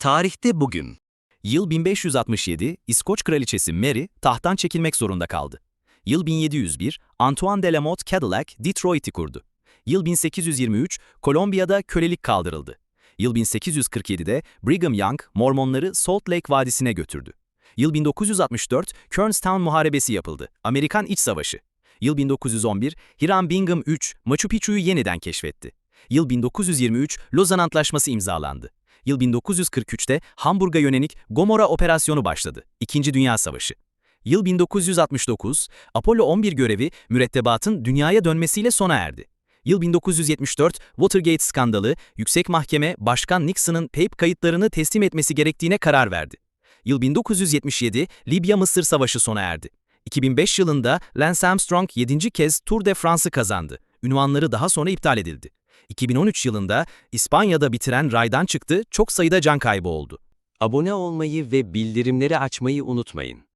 Tarihte bugün. Yıl 1567, İskoç kraliçesi Mary tahttan çekilmek zorunda kaldı. Yıl 1701, Antoine de la Motte Cadillac Detroit'i kurdu. Yıl 1823, Kolombiya'da kölelik kaldırıldı. Yıl 1847'de Brigham Young Mormonları Salt Lake Vadisi'ne götürdü. Yıl 1964, Kernstown Muharebesi yapıldı. Amerikan İç Savaşı. Yıl 1911, Hiram Bingham III Machu Picchu'yu yeniden keşfetti. Yıl 1923, Lozan Antlaşması imzalandı. Yıl 1943'te Hamburg'a yönelik Gomorra Operasyonu başladı. İkinci Dünya Savaşı. Yıl 1969, Apollo 11 görevi mürettebatın dünyaya dönmesiyle sona erdi. Yıl 1974, Watergate skandalı, Yüksek Mahkeme Başkan Nixon'ın tape kayıtlarını teslim etmesi gerektiğine karar verdi. Yıl 1977, Libya-Mısır Savaşı sona erdi. 2005 yılında Lance Armstrong 7. kez Tour de France'ı kazandı. Ünvanları daha sonra iptal edildi. 2013 yılında İspanya'da bitiren raydan çıktı, çok sayıda can kaybı oldu. Abone olmayı ve bildirimleri açmayı unutmayın.